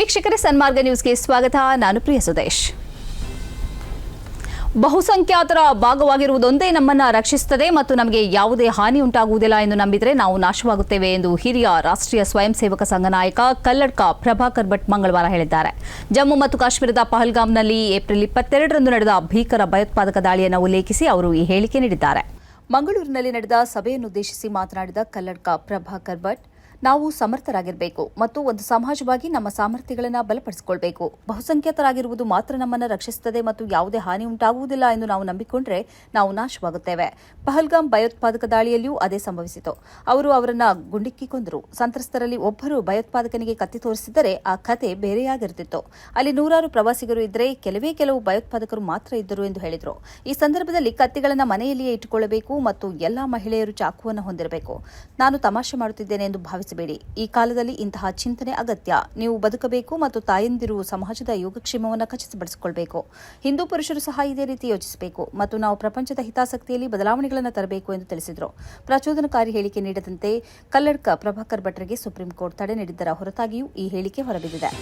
ವೀಕ್ಷಕರೇ ಸನ್ಮಾರ್ಗ ನ್ಯೂಸ್ಗೆ ಸ್ವಾಗತ. ನಾನು ಪ್ರಿಯ ಸುದೇಶ್. ಬಹುಸಂಖ್ಯಾತರ ಭಾಗವಾಗಿರುವುದೊಂದೇ ನಮ್ಮನ್ನ ರಕ್ಷಿಸುತ್ತದೆ ಮತ್ತು ನಮಗೆ ಯಾವುದೇ ಹಾನಿ ಉಂಟಾಗುವುದಿಲ್ಲ ಎಂದು ನಂಬಿದರೆ ನಾವು ನಾಶವಾಗುತ್ತೇವೆ ಎಂದು ಹಿರಿಯ ರಾಷ್ಟ್ರೀಯ ಸ್ವಯಂ ಸೇವಕ ಸಂಘ ನಾಯಕ ಕಲ್ಲಡ್ಕ ಪ್ರಭಾಕರ್ ಭಟ್ ಮಂಗಳವಾರ ಹೇಳಿದ್ದಾರೆ. ಜಮ್ಮು ಮತ್ತು ಕಾಶ್ಮೀರದ ಪಹಲ್ಗಾಮ್ನಲ್ಲಿ ಏಪ್ರಿಲ್ ಇಪ್ಪತ್ತೆರಡರಂದು ನಡೆದ ಭೀಕರ ಭಯೋತ್ಪಾದಕ ದಾಳಿಯನ್ನು ಉಲ್ಲೇಖಿಸಿ ಅವರು ಈ ಹೇಳಿಕೆ ನೀಡಿದ್ದಾರೆ. ಮಂಗಳೂರಿನಲ್ಲಿ ನಡೆದ ಸಭೆಯನ್ನುದ್ದೇಶಿಸಿ ಮಾತನಾಡಿದ ಕಲ್ಲಡ್ಕ ಪ್ರಭಾಕರ್ ಭಟ್ ನಾವು ಸಮರ್ಥರಾಗಿರಬೇಕು ಮತ್ತು ಒಂದು ಸಮಾಜವಾಗಿ ನಮ್ಮ ಸಾಮರ್ಥ್ಯಗಳನ್ನು ಬಲಪಡಿಸಿಕೊಳ್ಬೇಕು. ಬಹುಸಂಖ್ಯಾತರಾಗಿರುವುದು ಮಾತ್ರ ನಮ್ಮನ್ನು ರಕ್ಷಿಸುತ್ತದೆ ಮತ್ತು ಯಾವುದೇ ಹಾನಿ ಉಂಟಾಗುವುದಿಲ್ಲ ಎಂದು ನಾವು ನಂಬಿಕೊಂಡ್ರೆ ನಾವು ನಾಶವಾಗುತ್ತೇವೆ. ಪಹಲ್ಗಾಮ್ ಭಯೋತ್ಪಾದಕ ದಾಳಿಯಲ್ಲಿಯೂ ಅದೇ ಸಂಭವಿಸಿತು. ಅವರು ಅವರನ್ನ ಗುಂಡಿಕ್ಕಿ ಕೊಂದರು. ಸಂತ್ರಸ್ತರಲ್ಲಿ ಒಬ್ಬರು ಭಯೋತ್ಪಾದಕನಿಗೆ ಕತ್ತಿ ತೋರಿಸಿದ್ದರೆ ಆ ಕತೆ ಬೇರೆಯಾಗಿರುತ್ತಿತ್ತು. ಅಲ್ಲಿ ನೂರಾರು ಪ್ರವಾಸಿಗರು ಇದ್ದರೆ ಕೆಲವೇ ಕೆಲವು ಭಯೋತ್ಪಾದಕರು ಮಾತ್ರ ಇದ್ದರು ಎಂದು ಹೇಳಿದರು. ಈ ಸಂದರ್ಭದಲ್ಲಿ ಕತ್ತಿಗಳನ್ನು ಮನೆಯಲ್ಲಿಯೇ ಇಟ್ಟುಕೊಳ್ಳಬೇಕು ಮತ್ತು ಎಲ್ಲಾ ಮಹಿಳೆಯರು ಚಾಕುವನ್ನು ಹೊಂದಿರಬೇಕು. ನಾನು ತಮಾಷೆ ಮಾಡುತ್ತಿದ್ದೇನೆ ಎಂದು ಭಾವಿಸಬೇಡಿ ಈ ಕಾಲದಲ್ಲಿ ಇಂತಹ ಚಿಂತನೆ ಅಗತ್ಯ. ನೀವು ಬದುಕಬೇಕು ಮತ್ತು ತಾಯಂದಿರು ಸಮಾಜದ ಯೋಗಕ್ಷೇಮವನ್ನು ಖಚಿತಪಡಿಸಿಕೊಳ್ಳಬೇಕು ಹಿಂದೂ ಪುರುಷರು ಸಹ ಇದೇ ರೀತಿ ಯೋಚಿಸಬೇಕು. ಮತ್ತು ನಾವು ಪ್ರಪಂಚದ ಹಿತಾಸಕ್ತಿಯಲ್ಲಿ ಬದಲಾವಣೆಗಳನ್ನು ತರಬೇಕು ಎಂದು ತಿಳಿಸಿದರು. ಪ್ರಚೋದನಕಾರಿ ಹೇಳಿಕೆ ನೀಡದಂತೆ ಕಲ್ಲಡ್ಕ ಪ್ರಭಾಕರ್ ಭಟ್ರಿಗೆ ಸುಪ್ರೀಂ ಕೋರ್ಟ್ ತಡೆ ನೀಡಿದ್ದರ ಹೊರತಾಗಿಯೂ ಈ ಹೇಳಿಕೆ ಹೊರಬಿದ್ದಿದೆ.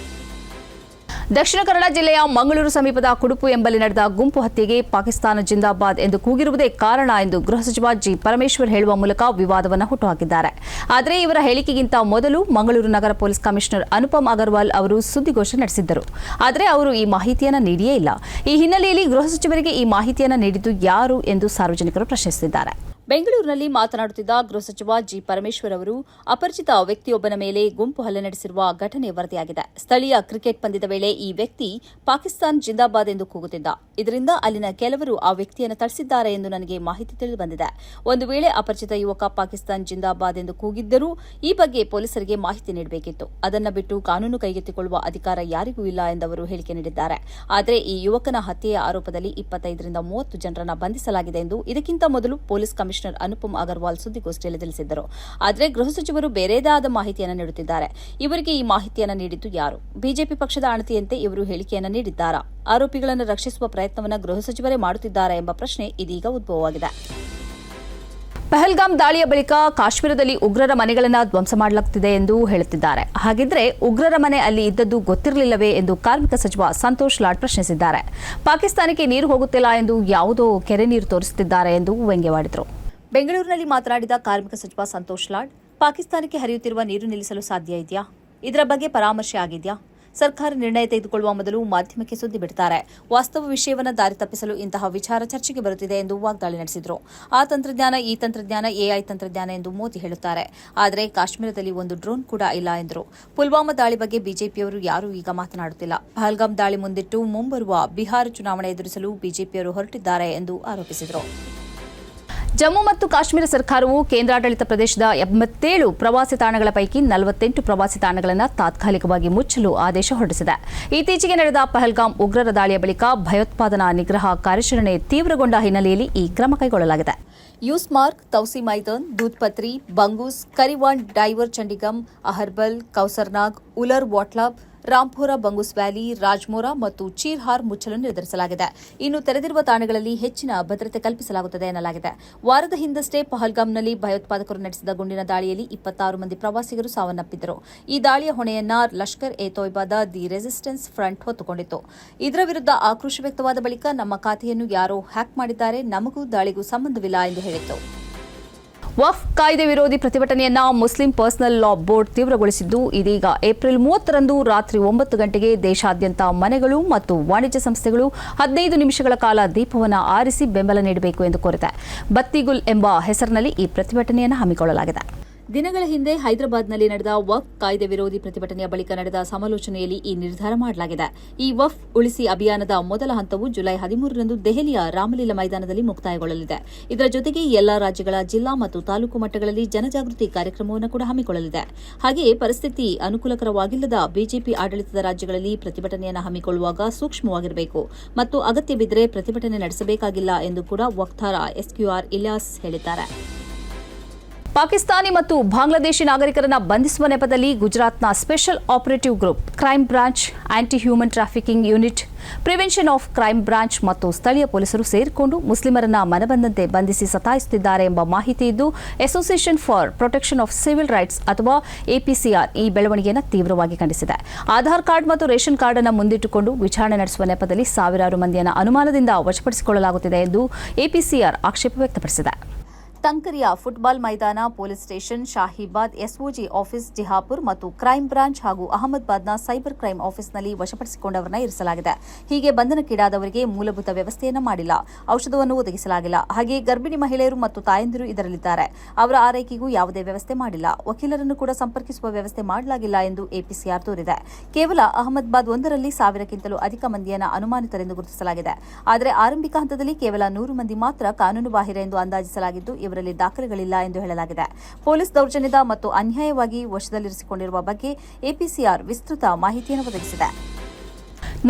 ದಕ್ಷಿಣ ಕನ್ನಡ ಜಿಲ್ಲೆಯ ಮಂಗಳೂರು ಸಮೀಪದ ಕುಡುಪು ಎಂಬಲ್ಲಿ ನಡೆದ ಗುಂಪು ಹತ್ಯೆಗೆ ಪಾಕಿಸ್ತಾನ ಜಿಂದಾಬಾದ್ ಎಂದು ಕೂಗಿರುವುದೇ ಕಾರಣ ಎಂದು ಗೃಹ ಸಚಿವ ಜಿ ಪರಮೇಶ್ವರ್ ಹೇಳುವ ಮೂಲಕ ವಿವಾದವನ್ನು ಹುಟ್ಟುಹಾಕಿದ್ದಾರೆ. ಆದರೆ ಇವರ ಹೇಳಿಕೆಗಿಂತ ಮೊದಲು ಮಂಗಳೂರು ನಗರ ಪೊಲೀಸ್ ಕಮಿಷನರ್ ಅನುಪಮ್ ಅಗರ್ವಾಲ್ ಅವರು ಸುದ್ದಿಗೋಷ್ಠಿ ನಡೆಸಿದ್ದರು. ಆದರೆ ಅವರು ಈ ಮಾಹಿತಿಯನ್ನು ನೀಡಿಯೇ ಇಲ್ಲ. ಈ ಹಿನ್ನೆಲೆಯಲ್ಲಿ ಗೃಹ ಸಚಿವರಿಗೆ ಈ ಮಾಹಿತಿಯನ್ನು ನೀಡಿದ್ದು ಯಾರು ಎಂದು ಸಾರ್ವಜನಿಕರು ಪ್ರಶ್ನಿಸಿದ್ದಾರೆ. ಬೆಂಗಳೂರಿನಲ್ಲಿ ಮಾತನಾಡುತ್ತಿದ್ದ ಗೃಹ ಸಚಿವ ಜಿ ಪರಮೇಶ್ವರ್ ಅವರು, ಅಪರಿಚಿತ ವ್ಯಕ್ತಿಯೊಬ್ಬನ ಮೇಲೆ ಗುಂಪು ಹಲ್ಲೆ ನಡೆಸಿರುವ ಘಟನೆ ವರದಿಯಾಗಿದೆ. ಸ್ಥಳೀಯ ಕ್ರಿಕೆಟ್ ಪಂದ್ಯದ ವೇಳೆ ಈ ವ್ಯಕ್ತಿ ಪಾಕಿಸ್ತಾನ್ ಜಿಂದಾಬಾದ್ ಎಂದು ಕೂಗುತ್ತಿದ್ದ. ಇದರಿಂದ ಅಲ್ಲಿನ ಕೆಲವರು ಆ ವ್ಯಕ್ತಿಯನ್ನು ತಳಿಸಿದ್ದಾರೆ ಎಂದು ನನಗೆ ಮಾಹಿತಿ ತಿಳಿದುಬಂದಿದೆ. ಒಂದು ವೇಳೆ ಅಪರಿಚಿತ ಯುವಕ ಪಾಕಿಸ್ತಾನ್ ಜಿಂದಾಬಾದ್ ಎಂದು ಕೂಗಿದ್ದರೂ ಈ ಬಗ್ಗೆ ಪೊಲೀಸರಿಗೆ ಮಾಹಿತಿ ನೀಡಬೇಕಿತ್ತು. ಅದನ್ನ ಬಿಟ್ಟು ಕಾನೂನು ಕೈಗೆತ್ತಿಕೊಳ್ಳುವ ಅಧಿಕಾರ ಯಾರಿಗೂ ಇಲ್ಲ ಎಂದವರು ಹೇಳಿಕೆ ನೀಡಿದ್ದಾರೆ. ಆದರೆ ಈ ಯುವಕನ ಹತ್ಯೆಯ ಆರೋಪದಲ್ಲಿ ಇಪ್ಪತ್ತೈದರಿಂದ ಮೂವತ್ತು ಜನರನ್ನು ಬಂಧಿಸಲಾಗಿದೆ ಎಂದು ಇದಕ್ಕಿಂತ ಮೊದಲು ಪೊಲೀಸ್ ಕಮಿಷನರ್ ಅನುಪಮ್ ಅಗರ್ವಾಲ್ ಸುದ್ದಿಗೋಷ್ಠಿಯಲ್ಲಿ ತಿಳಿಸಿದ್ದರು. ಆದರೆ ಗೃಹ ಸಚಿವರು ಬೇರೆದಾದ ಮಾಹಿತಿಯನ್ನು ನೀಡುತ್ತಿದ್ದಾರೆ. ಇವರಿಗೆ ಈ ಮಾಹಿತಿಯನ್ನು ನೀಡಿದ್ದು ಯಾರು? ಬಿಜೆಪಿ ಪಕ್ಷದ ಅಣತಿಯಂತೆ ಇವರು ಹೇಳಿಕೆಯನ್ನು ನೀಡಿದ್ದಾರಾ? ಆರೋಪಿಗಳನ್ನು ರಕ್ಷಿಸುವ ಪ್ರಯತ್ನವನ್ನು ಗೃಹ ಸಚಿವರೇ ಮಾಡುತ್ತಿದ್ದಾರಾ ಎಂಬ ಪ್ರಶ್ನೆ ಇದೀಗ ಉದ್ಭವವಾಗಿದೆ. ಪಹಲ್ಗಾಮ್ ದಾಳಿಯ ಬಳಿಕ ಕಾಶ್ಮೀರದಲ್ಲಿ ಉಗ್ರರ ಮನೆಗಳನ್ನು ಧ್ವಂಸ ಮಾಡಲಾಗುತ್ತಿದೆ ಎಂದು ಹೇಳುತ್ತಿದ್ದಾರೆ. ಹಾಗಿದ್ರೆ ಉಗ್ರರ ಮನೆ ಅಲ್ಲಿ ಇದ್ದದ್ದು ಗೊತ್ತಿರಲಿಲ್ಲವೇ ಎಂದು ಕಾರ್ಮಿಕ ಸಚಿವ ಸಂತೋಷ್ ಲಾಡ್ ಪ್ರಶ್ನಿಸಿದ್ದಾರೆ. ಪಾಕಿಸ್ತಾನಕ್ಕೆ ನೀರು ಹೋಗುತ್ತಿಲ್ಲ ಎಂದು ಯಾವುದೋ ಕೆರೆ ನೀರು ತೋರಿಸುತ್ತಿದ್ದಾರೆ ಎಂದು ವ್ಯಂಗ್ಯವಾಡಿದರು. ಬೆಂಗಳೂರಿನಲ್ಲಿ ಮಾತನಾಡಿದ ಕಾರ್ಮಿಕ ಸಚಿವ ಸಂತೋಷ್ ಲಾಡ್, ಪಾಕಿಸ್ತಾನಕ್ಕೆ ಹರಿಯುತ್ತಿರುವ ನೀರು ನಿಲ್ಲಿಸಲು ಸಾಧ್ಯ ಇದೆಯಾ? ಇದರ ಬಗ್ಗೆ ಪರಾಮರ್ಶೆ ಆಗಿದೆಯಾ? ಸರ್ಕಾರ ನಿರ್ಣಯ ತೆಗೆದುಕೊಳ್ಳುವ ಮೊದಲು ಮಾಧ್ಯಮಕ್ಕೆ ಸುದ್ದಿ ಬಿಡುತ್ತಾರೆ ವಾಸ್ತವ ವಿಷಯವನ್ನು ದಾರಿ ತಪ್ಪಿಸಲು ಇಂತಹ ವಿಚಾರ ಚರ್ಚೆಗೆ ಬರುತ್ತಿದೆ ಎಂದು ವಾಗ್ದಾಳಿ ನಡೆಸಿದರು. ಆ ತಂತ್ರಜ್ಞಾನ, ಈ ತಂತ್ರಜ್ಞಾನ, ಎಐ ತಂತ್ರಜ್ಞಾನ ಎಂದು ಮೋದಿ ಹೇಳುತ್ತಾರೆ. ಆದರೆ ಕಾಶ್ಮೀರದಲ್ಲಿ ಒಂದು ಡ್ರೋನ್ ಕೂಡ ಇಲ್ಲ ಎಂದರು. ಪುಲ್ವಾಮಾ ದಾಳಿ ಬಗ್ಗೆ ಬಿಜೆಪಿಯವರು ಯಾರೂ ಈಗ ಮಾತನಾಡುತ್ತಿಲ್ಲ. ಪಹಲ್ಗಾಮ್ ದಾಳಿ ಮುಂದಿಟ್ಟು ಮುಂಬರುವ ಬಿಹಾರ ಚುನಾವಣೆ ಎದುರಿಸಲು ಬಿಜೆಪಿಯವರು ಹೊರಟಿದ್ದಾರೆ ಎಂದು ಆರೋಪಿಸಿದರು. ಜಮ್ಮು ಮತ್ತು ಕಾಶ್ಮೀರ ಸರ್ಕಾರವು ಕೇಂದ್ರಾಡಳಿತ ಪ್ರದೇಶದ ಎಂಬತ್ತೇಳು ಪ್ರವಾಸಿ ತಾಣಗಳ ಪೈಕಿ ನಲವತ್ತೆಂಟು ಪ್ರವಾಸಿ ತಾಣಗಳನ್ನು ತಾತ್ಕಾಲಿಕವಾಗಿ ಮುಚ್ಚಲು ಆದೇಶ ಹೊರಡಿಸಿದೆ. ಇತ್ತೀಚೆಗೆ ನಡೆದ ಪಹಲ್ಗಾಮ್ ಉಗ್ರರ ದಾಳಿಯ ಬಳಿಕ ಭಯೋತ್ಪಾದನಾ ನಿಗ್ರಹ ಕಾರ್ಯಾಚರಣೆ ತೀವ್ರಗೊಂಡ ಹಿನ್ನೆಲೆಯಲ್ಲಿ ಈ ಕ್ರಮ ಕೈಗೊಳ್ಳಲಾಗಿದೆ. ಯೂಸ್ಮಾರ್ಕ್, ತೌಸಿ ಮೈದಾನ್ ದೂದ್ಪತ್ರಿ ಬಂಗೂಸ್, ಕರಿವಾನ್, ಡೈವರ್, ಚಂಡಿಗಮ್, ಅಹರ್ಬಲ್, ಕೌಸರ್ನಾಗ್, ಉಲರ್ ವಾಟ್ಲಾಬ್ ರಾಂಪುರ ಬಂಗುಸ್ ವ್ಯಾಲಿ, ರಾಜ್ಮೋರಾ ಮತ್ತು ಚೀರ್ಹಾರ್ ಮುಚ್ಚಲು ನಿರ್ಧರಿಸಲಾಗಿದೆ ಇನ್ನು ತೆರೆದಿರುವ ತಾಣಗಳಲ್ಲಿ ಹೆಚ್ಚಿನ ಭದ್ರತೆ ಕಲ್ಪಿಸಲಾಗುತ್ತದೆ ಎನ್ನಲಾಗಿದೆ. ವಾರದ ಹಿಂದಷ್ಟೇ ಪಹಲ್ಗಾಮ್ನಲ್ಲಿ ಭಯೋತ್ಪಾದಕರು ನಡೆಸಿದ ಗುಂಡಿನ ದಾಳಿಯಲ್ಲಿ ಇಪ್ಪತ್ತಾರು ಮಂದಿ ಪ್ರವಾಸಿಗರು ಸಾವನ್ನಪ್ಪಿದ್ದರು. ಈ ದಾಳಿಯ ಹೊಣೆಯನ್ನ ಲಷ್ಕರ್ ಎ ತೊಯ್ಬಾದ ದಿ ರೆಸಿಸ್ಟೆನ್ಸ್ ಫ್ರಂಟ್ ಹೊತ್ತುಕೊಂಡಿತ್ತು. ಇದರ ವಿರುದ್ಧ ಆಕ್ರೋಶ ವ್ಯಕ್ತವಾದ ಬಳಿಕ ನಮ್ಮ ಖಾತೆಯನ್ನು ಯಾರೋ ಹ್ಯಾಕ್ ಮಾಡಿದ್ದಾರೆ. ನಮಗೂ ದಾಳಿಗೂ ಸಂಬಂಧವಿಲ್ಲ ಎಂದು ಹೇಳಿತ್ತು. ವಫ್ ಕಾಯ್ದೆ ವಿರೋಧಿ ಪ್ರತಿಭಟನೆಯನ್ನ ಮುಸ್ಲಿಂ ಪರ್ಸನಲ್ ಲಾ ಬೋರ್ಡ್ ತೀವ್ರಗೊಳಿಸಿದ್ದು, ಇದೀಗ ಏಪ್ರಿಲ್ ಮೂವತ್ತರಂದು ರಾತ್ರಿ ಒಂಬತ್ತು ಗಂಟೆಗೆ ದೇಶಾದ್ಯಂತ ಮನೆಗಳು ಮತ್ತು ವಾಣಿಜ್ಯ ಸಂಸ್ಥೆಗಳು ಹದಿನೈದು ನಿಮಿಷಗಳ ಕಾಲ ದೀಪವನ್ನು ಆರಿಸಿ ಬೆಂಬಲ ನೀಡಬೇಕು ಎಂದು ಕೋರಿದೆ. ಬತ್ತಿಗುಲ್ ಎಂಬ ಹೆಸರಿನಲ್ಲಿ ಈ ಪ್ರತಿಭಟನೆಯನ್ನು ಹಮ್ಮಿಕೊಳ್ಳಲಾಗಿದೆ. ದಿನಗಳ ಹಿಂದೆ ಹೈದರಾಬಾದ್ನಲ್ಲಿ ನಡೆದ ವಫ್ ಕಾಯ್ದೆ ವಿರೋಧಿ ಪ್ರತಿಭಟನೆಯ ಬಳಿಕ ನಡೆದ ಸಮಾಲೋಚನೆಯಲ್ಲಿ ಈ ನಿರ್ಧಾರ ಮಾಡಲಾಗಿದೆ. ಈ ವಫ್ ಉಳಿಸಿ ಅಭಿಯಾನದ ಮೊದಲ ಹಂತವು ಜುಲೈ ಹದಿಮೂರರಂದು ದೆಹಲಿಯ ರಾಮಲೀಲಾ ಮೈದಾನದಲ್ಲಿ ಮುಕ್ತಾಯಗೊಳ್ಳಲಿದೆ. ಇದರ ಜೊತೆಗೆ ಎಲ್ಲಾ ರಾಜ್ಯಗಳ ಜಿಲ್ಲಾ ಮತ್ತು ತಾಲೂಕು ಮಟ್ಟಗಳಲ್ಲಿ ಜನಜಾಗೃತಿ ಕಾರ್ಯಕ್ರಮವನ್ನು ಕೂಡ ಹಮ್ಮಿಕೊಳ್ಳಲಿದೆ. ಹಾಗೆಯೇ ಪರಿಸ್ಥಿತಿ ಅನುಕೂಲಕರವಾಗಿಲ್ಲದ ಬಿಜೆಪಿ ಆಡಳಿತದ ರಾಜ್ಯಗಳಲ್ಲಿ ಪ್ರತಿಭಟನೆಯನ್ನು ಹಮ್ಮಿಕೊಳ್ಳುವಾಗ ಸೂಕ್ಷ್ಮವಾಗಿರಬೇಕು ಮತ್ತು ಅಗತ್ಯ ಬಿದ್ದರೆ ಪ್ರತಿಭಟನೆ ನಡೆಸಬೇಕಾಗಿಲ್ಲ ಎಂದು ಕೂಡ ವಕ್ತಾರ ಎಸ್ಕ್ಯೂಆರ್ ಇಲಿಯಾಸ್ ಹೇಳಿದ್ದಾರೆ. ಪಾಕಿಸ್ತಾನಿ ಮತ್ತು ಬಾಂಗ್ಲಾದೇಶಿ ನಾಗರಿಕರನ್ನ ಬಂಧಿಸುವ ನೆಪದಲ್ಲಿ ಗುಜರಾತ್ನ special operative group, crime branch anti human trafficking unit, prevention of crime branch ಮತ್ತು ಸ್ಥಳೀಯ ಪೊಲೀಸರು ಸೇರಿಕೊಂಡು ಮುಸ್ಲಿಮರನ್ನ ಮನಬಂದಂತೆ ಬಂಧಿಸಿ ಸತಾಯಿಸುತ್ತಿದ್ದಾರೆ ಎಂಬ ಮಾಹಿತಿ ಇದ್ದು association for protection of civil rights ಅಥವಾ ಎಪಿಸಿಆರ್ ಈ ಬೆಳವಣಿಗೆಯನ್ನು ತೀವ್ರವಾಗಿ ಖಂಡಿಸಿದೆ. ಆಧಾರ್ ಕಾರ್ಡ್ ಮತ್ತು ರೇಷನ್ ಕಾರ್ಡ್ ಅನ್ನು ಮುಂದಿಟ್ಟುಕೊಂಡು ವಿಚಾರಣೆ ನಡೆಸುವ ನೆಪದಲ್ಲಿ ಸಾವಿರಾರು ಮಂದಿಯನ್ನು ಅನುಮಾನದಿಂದ ವಶಪಡಿಸಿಕೊಳ್ಳಲಾಗುತ್ತಿದೆ ಎಂದು ಎಪಿಸಿಆರ್ ಆಕ್ಷೇಪ ವ್ಯಕ್ತಪಡಿಸಿದೆ. ತಂಕರಿಯ ಫುಟ್ಬಾಲ್ ಮೈದಾನ, police station, Shahibad SOG office, Jihapur ಮತ್ತು ಕ್ರೈಮ್ ಬ್ರಾಂಚ್ ಹಾಗೂ ಅಹಮದಾಬಾದ್ನ ಸೈಬರ್ ಕ್ರೈಂ ಆಫೀಸ್ನಲ್ಲಿ ವಶಪಡಿಸಿಕೊಂಡವರನ್ನ ಇರಿಸಲಾಗಿದೆ. ಹೀಗೆ ಬಂಧನಕ್ಕೀಡಾದವರಿಗೆ ಮೂಲಭೂತ ವ್ಯವಸ್ಥೆಯನ್ನು ಮಾಡಿಲ್ಲ. ಔಷಧವನ್ನು ಒದಗಿಸಲಾಗಿಲ್ಲ. ಹಾಗೆ ಗರ್ಭಿಣಿ ಮಹಿಳೆಯರು ಮತ್ತು ತಾಯಂದಿರು ಇದರಲ್ಲಿದ್ದಾರೆ. ಅವರ ಆರೈಕೆಗೂ ಯಾವುದೇ ವ್ಯವಸ್ಥೆ ಮಾಡಿಲ್ಲ. ವಕೀಲರನ್ನು ಕೂಡ ಸಂಪರ್ಕಿಸುವ ವ್ಯವಸ್ಥೆ ಮಾಡಲಾಗಿಲ್ಲ ಎಂದು ಎಪಿಸಿಆರ್ ತೋರಿದೆ. ಕೇವಲ ಅಹಮದಾಬಾದ್ ಒಂದರಲ್ಲಿ ಸಾವಿರಕ್ಕಿಂತಲೂ ಅಧಿಕ ಮಂದಿಯನ್ನು ಅನುಮಾನಿತರೆಂದು ಗುರುತಿಸಲಾಗಿದೆ. ಆದರೆ ಆರಂಭಿಕ ಹಂತದಲ್ಲಿ ಕೇವಲ ನೂರು ಮಂದಿ ಮಾತ್ರ ಕಾನೂನು ಬಾಹಿರ ಎಂದು ಅಂದಾಜಿಸಲಾಗಿದ್ದು ಇವರಲ್ಲಿ ದಾಖಲೆಗಳಿಲ್ಲ ಎಂದು ಹೇಳಲಾಗಿದೆ. ಪೊಲೀಸ್ ದೌರ್ಜನ್ಯದ ಮತ್ತು ಅನ್ಯಾಯವಾಗಿ ವಶದಲ್ಲಿರಿಸಿಕೊಂಡಿರುವ ಬಗ್ಗೆ ಎಪಿಸಿಆರ್ ವಿಸ್ತೃತ ಮಾಹಿತಿಯನ್ನು ಒದಗಿಸಿದೆ.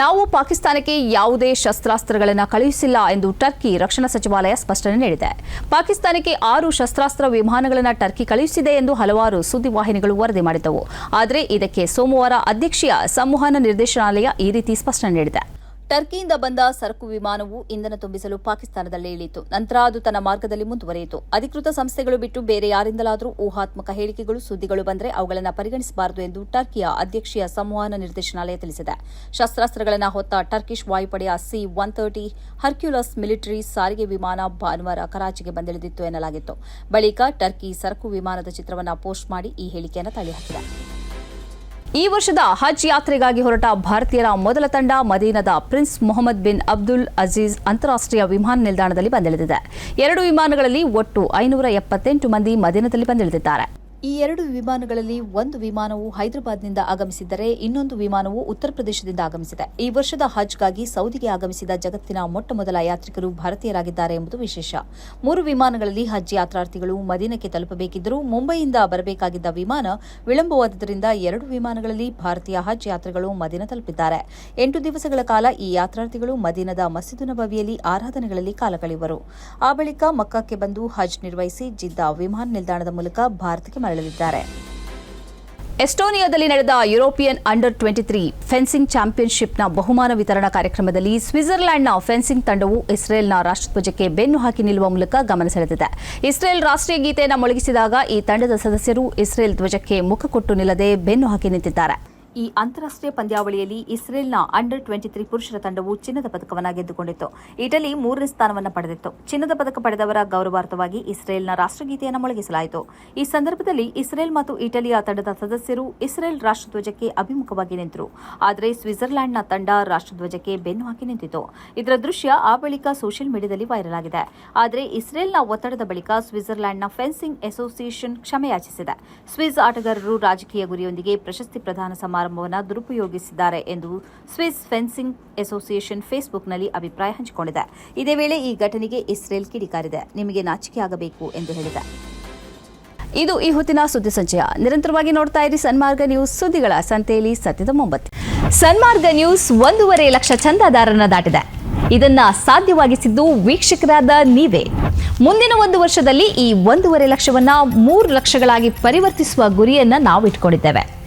ನಾವು ಪಾಕಿಸ್ತಾನಕ್ಕೆ ಯಾವುದೇ ಶಸ್ತ್ರಾಸ್ತ್ರಗಳನ್ನು ಕಳುಹಿಸಿಲ್ಲ ಎಂದು ಟರ್ಕಿ ರಕ್ಷಣಾ ಸಚಿವಾಲಯ ಸ್ಪಷ್ಟನೆ ನೀಡಿದೆ. ಪಾಕಿಸ್ತಾನಕ್ಕೆ ಆರು ಶಸ್ತ್ರಾಸ್ತ್ರ ವಿಮಾನಗಳನ್ನು ಟರ್ಕಿ ಕಳುಹಿಸಿದೆ ಎಂದು ಹಲವಾರು ಸುದ್ದಿವಾಹಿನಿಗಳು ವರದಿ ಮಾಡಿದ್ದವು. ಆದರೆ ಇದಕ್ಕೆ ಸೋಮವಾರ ಅಧ್ಯಕ್ಷೀಯ ಸಂವಹನ ನಿರ್ದೇಶನಾಲಯ ಈ ರೀತಿ ಸ್ಪಷ್ಟನೆ ನೀಡಿದೆ. ಟರ್ಕಿಯಿಂದ ಬಂದ ಸರಕು ವಿಮಾನವು ಇಂಧನ ತುಂಬಿಸಲು ಪಾಕಿಸ್ತಾನದಲ್ಲಿ ಇಳಿಯಿತು. ನಂತರ ಅದು ತನ್ನ ಮಾರ್ಗದಲ್ಲಿ ಮುಂದುವರಿಯಿತು. ಅಧಿಕೃತ ಸಂಸ್ಥೆಗಳು ಬಿಟ್ಟು ಬೇರೆ ಯಾರಿಂದಲಾದರೂ ಊಹಾತ್ಮಕ ಹೇಳಿಕೆಗಳು, ಸುದ್ದಿಗಳು ಬಂದರೆ ಅವುಗಳನ್ನು ಪರಿಗಣಿಸಬಾರದು ಎಂದು ಟರ್ಕಿಯ ಅಧ್ಯಕ್ಷೀಯ ಸಂವಹನ ನಿರ್ದೇಶನಾಲಯ ತಿಳಿಸಿದೆ. ಶಸ್ತ್ರಾಸ್ತ್ರಗಳನ್ನು ಹೊತ್ತ ಟರ್ಕಿಶ್ ವಾಯುಪಡೆಯ C one thirty Hercules military ಸಾರಿಗೆ ವಿಮಾನ ಭಾನುವಾರ ಕರಾಚಿಗೆ ಬಂದಿಳಿದಿತ್ತು ಎನ್ನಲಾಗಿತ್ತು. ಬಳಿಕ ಟರ್ಕಿ ಸರಕು ವಿಮಾನದ ಚಿತ್ರವನ್ನು ಪೋಸ್ಟ್ ಮಾಡಿ ಈ ಹೇಳಿಕೆಯನ್ನು ತಳ್ಳಿಹಾಕಿದೆ. ಈ ವರ್ಷದ ಹಜ್ ಯಾತ್ರೆಗಾಗಿ ಹೊರಟ ಭಾರತೀಯರ ಮೊದಲ ತಂಡ ಮದೀನದ prince Mohammed bin Abdul Aziz ಅಂತಾರಾಷ್ಟ್ರೀಯ ವಿಮಾನ ನಿಲ್ದಾಣದಲ್ಲಿ ಬಂದಿಳಿದಿದೆ. ಎರಡು ವಿಮಾನಗಳಲ್ಲಿ ಒಟ್ಟು ಐನೂರ ಎಪ್ಪತ್ತೆಂಟು ಮಂದಿ ಮದೀನದಲ್ಲಿ ಬಂದಿಳಿದಿದ್ದಾರೆ. ಈ ಎರಡು ವಿಮಾನಗಳಲ್ಲಿ ಒಂದು ವಿಮಾನವು ಹೈದರಾಬಾದ್ನಿಂದ ಆಗಮಿಸಿದ್ದರೆ ಇನ್ನೊಂದು ವಿಮಾನವು ಉತ್ತರ ಪ್ರದೇಶದಿಂದ ಆಗಮಿಸಿದೆ. ಈ ವರ್ಷದ ಹಜ್ಗಾಗಿ ಸೌದಿಗೆ ಆಗಮಿಸಿದ ಜಗತ್ತಿನ ಮೊಟ್ಟಮೊದಲ ಯಾತ್ರಿಕರು ಭಾರತೀಯರಾಗಿದ್ದಾರೆ ಎಂಬುದು ವಿಶೇಷ. ಮೂರು ವಿಮಾನಗಳಲ್ಲಿ ಹಜ್ ಯಾತ್ರಾರ್ಥಿಗಳು ಮದೀನಕ್ಕೆ ತಲುಪಬೇಕಿದ್ದರೂ ಮುಂಬೈಯಿಂದ ಬರಬೇಕಾಗಿದ್ದ ವಿಮಾನ ವಿಳಂಬವಾದದರಿಂದ ಎರಡು ವಿಮಾನಗಳಲ್ಲಿ ಭಾರತೀಯ ಹಜ್ ಯಾತ್ರಿಗಳು ಮದೀನ ತಲುಪಿದ್ದಾರೆ. ಎಂಟು ದಿವಸಗಳ ಕಾಲ ಈ ಯಾತ್ರಾರ್ಥಿಗಳು ಮದೀನದ ಮಸೀದು ಬವಿಯಲ್ಲಿ ಆರಾಧನೆಗಳಲ್ಲಿ ಕಾಲ ಕಳೆಯುವರು ಆ ಬಳಿಕ ಮಕ್ಕಕ್ಕೆ ಬಂದು ಹಜ್ ನಿರ್ವಹಿಸಿ ಜಿದ್ದಾ ವಿಮಾನ ನಿಲ್ದಾಣದ ಮೂಲಕ ಭಾರತಕ್ಕೆ ಮರಳಲಿದ್ದಾರೆ. ಎಸ್ಟೋನಿಯಾದಲ್ಲಿ ನಡೆದ European under twenty three fencing ಚಾಂಪಿಯನ್ಶಿಪ್ನ ಬಹುಮಾನ ವಿತರಣಾ ಕಾರ್ಯಕ್ರಮದಲ್ಲಿ ಸ್ವಿಟ್ಜರ್ಲೆಂಡ್ನ ಫೆನ್ಸಿಂಗ್ ತಂಡವು ಇಸ್ರೇಲ್ನ ರಾಷ್ಟ್ರಧ್ವಜಕ್ಕೆ ಬೆನ್ನು ಹಾಕಿ ನಿಲ್ಲುವ ಮೂಲಕ ಗಮನ ಸೆಳೆದಿದೆ. ಇಸ್ರೇಲ್ ರಾಷ್ಟ್ರೀಯ ಗೀತೆಯನ್ನು ಮೊಳಗಿಸಿದಾಗ ಈ ತಂಡದ ಸದಸ್ಯರು ಇಸ್ರೇಲ್ ಧ್ವಜಕ್ಕೆ ಮುಖ ಕೊಟ್ಟು ನಿಲ್ಲದೆ ಬೆನ್ನು ಹಾಕಿ ನಿಂತಿದ್ದಾರೆ. ಈ ಅಂತಾರಾಷ್ಟ್ರೀಯ ಪಂದ್ಯಾವಳಿಯಲ್ಲಿ ಇಸ್ರೇಲ್ನ ಅಂಡರ್ ಟ್ವೆಂಟಿ ತ್ರೀ ಪುರುಷರ ತಂಡವು ಚಿನ್ನದ ಪದಕವನ್ನು ಗೆದ್ದುಕೊಂಡಿತ್ತು. ಇಟಲಿ ಮೂರನೇ ಸ್ಥಾನವನ್ನು ಪಡೆದಿತ್ತು. ಚಿನ್ನದ ಪದಕ ಪಡೆದವರ ಗೌರವಾರ್ಥವಾಗಿ ಇಸ್ರೇಲ್ನ ರಾಷ್ಟ್ರಗೀತೆಯನ್ನು ಮೊಳಗಿಸಲಾಯಿತು. ಈ ಸಂದರ್ಭದಲ್ಲಿ ಇಸ್ರೇಲ್ ಮತ್ತು ಇಟಲಿಯ ತಂಡದ ಸದಸ್ಯರು ಇಸ್ರೇಲ್ ರಾಷ್ಟ್ರಧ್ವಜಕ್ಕೆ ಅಭಿಮುಖವಾಗಿ ನಿಂತರು. ಆದರೆ ಸ್ವಿಟ್ಜರ್ಲೆಂಡ್ನ ತಂಡ ರಾಷ್ಟ್ರಧ್ವಜಕ್ಕೆ ಬೆನ್ನು ಹಾಕಿ ನಿಂತಿತು ಇದರ ದೃಶ್ಯ ಆ ಬಳಿಕ ಸೋಷಿಯಲ್ ಮೀಡಿಯಾದಲ್ಲಿ ವೈರಲ್ ಆಗಿದೆ. ಆದರೆ ಇಸ್ರೇಲ್ನ ಒತ್ತಡದ ಬಳಿಕ ಸ್ವಿಟ್ಜರ್ಲೆಂಡ್ನ ಫೆನ್ಸಿಂಗ್ ಅಸೋಸಿಯೇಷನ್ ಕ್ಷಮೆಯಾಚಿಸಿದೆ. ಸ್ವಿಸ್ ಆಟಗಾರರು ರಾಜಕೀಯ ಗುರಿಯೊಂದಿಗೆ ಪ್ರಶಸ್ತಿ ಪ್ರದಾನ ಸಮಾರಂಭವನ್ನು ದುರುಪಯೋಗಿಸಿದ್ದಾರೆ ಎಂದು ಸ್ವಿಸ್ ಫೆನ್ಸಿಂಗ್ ಅಸೋಸಿಯೇಷನ್ ಫೇಸ್ಬುಕ್ನಲ್ಲಿ ಅಭಿಪ್ರಾಯ ಹಂಚಿಕೊಂಡಿದೆ. ಇದೇ ವೇಳೆ ಈ ಘಟನೆಗೆ ಇಸ್ರೇಲ್ ಕಿಡಿಕಾರಿದೆ. ನಿಮಗೆ ನಾಚಿಕೆಯಾಗಬೇಕು ಎಂದು ಹೇಳಿದೆ. ಇದು ಈ ಹೊತ್ತಿನ ಸುದ್ದಿ ಸಂಚಯ. ನಿರಂತರವಾಗಿ ನೋಡ್ತಾ ಇರಿ ಸನ್ಮಾರ್ಗ ನ್ಯೂಸ್ ಸುದ್ದಿಗಳ ಸಂತೆಯಲ್ಲಿ ಸತ್ಯದ ಮೊಂಬತ್ತು ಸನ್ಮಾರ್ಗ ನ್ಯೂಸ್ ಒಂದೂವರೆ ಲಕ್ಷ ಚಂದಾದಾರರನ್ನ ದಾಟಿದೆ. ಇದನ್ನ ಸಾಧ್ಯವಾಗಿಸಿದ್ದು ವೀಕ್ಷಕರಾದ ನೀವೇ. ಮುಂದಿನ ಒಂದು ವರ್ಷದಲ್ಲಿ ಈ ಒಂದೂವರೆ ಲಕ್ಷವನ್ನ ಮೂರು ಲಕ್ಷಗಳಾಗಿ ಪರಿವರ್ತಿಸುವ ಗುರಿಯನ್ನ ನಾವು ಇಟ್ಕೊಂಡಿದ್ದೇವೆ